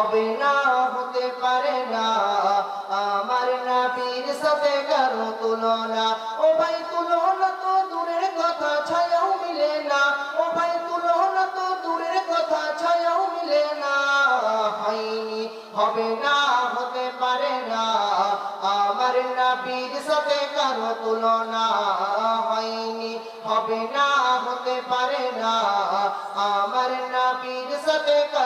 হবে না, হতে পারে না। আমার নবীর সাথে কারও তুলনা। ও ভাই, তুলনা তো দূরের কথা, ছায়াও মিলে না। ও ভাই, তুলনা তো দূরের কথা, ছায়াও মিলে না। হয়নি, হবে না, হতে পারে না। আমার নবীর সাথে কারও তুলনা। হয়নি, হবে না, হতে পারে না। আমার সাথে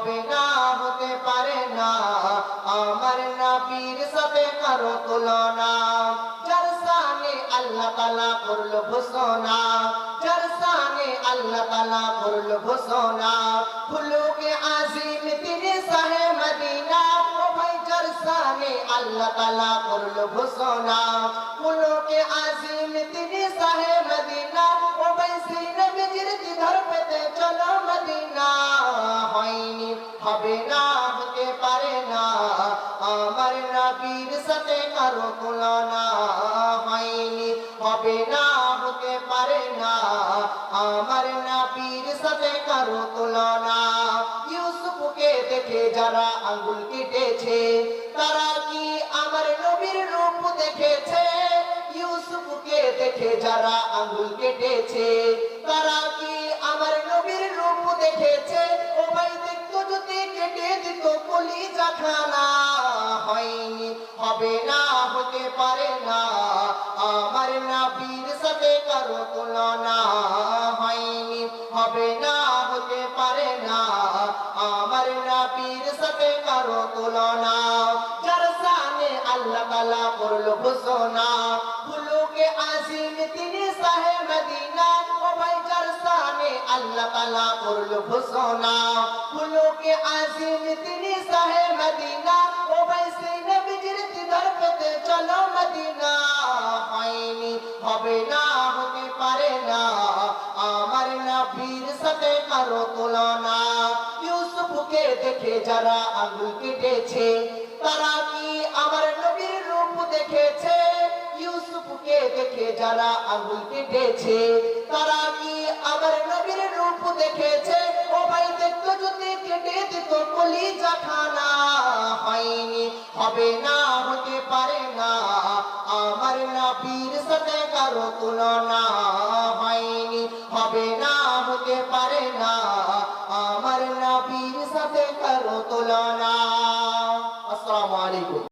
হবে না হতে পারে না। আমার নবীর সাথে কারও তুলনা। যার সানে আল্লাহ তালা করল ঘোষণা, যার সানে আল্লাহ তালা করল ঘোষণা। ফুলুকে আজিম, তিনি সাহে মদিনা। ও ভাই যার সানে আল্লাহ তালা করল ঘোষণা। ফুলুকে আজিম, তিনি সাহে মদিনা। আমার নবীর সাথে কারও তুলনা হয়নি। হবে না, হতে পারে না। আমার নবীর সাথে কারও তুলনা। ইউসুফকে দেখে যারা আঙ্গুল কেটেছে, তারা কি আমার নবীর রূপ দেখেছে? ইউসুফকে দেখে যারা আঙ্গুল কেটেছে, তারা কি আমার নবীর রূপ দেখেছে? ও ভাই দেখতো যদি কেটে দিত কলি জাখানা হয়নি হবে না হতে পারে না আমার নবীর সাথে কারও তুলনা হয়নি হবে না হতে পারে না আমার নবীর সাথে কারও তুলনা যার সানে আল্লাহ তালা করল ঘোষণা ফুলুকে আসিম তিনি সাহে মদিনা ও ভাই যার সানে আল্লাহ তালা করল ঘোষণা ফুলুকে আসিম তিনি সাহে মদিনা ও ভাই সেই হবে না, হতে পারে না। আমার নবীর সাথে কারও তুলনা। ইউসুফকে দেখে যারা আঙ্গুল কেটেছে, তারা কি আমার নবীর রূপ দেখেছে? ইউসুফকে দেখে যারা আঙ্গুল কেটেছে, তারা কি আমার নবীর রূপ দেখেছে? ও ভাই দেখতো যদি কেটে দিত কলি জাখানা হয়নি, হবে না কারও তুলনা হয়নি, হবে না, হতে পারে না। আমার নবীর সাথে কারও তুলনা। আসসালামু আলাইকুম।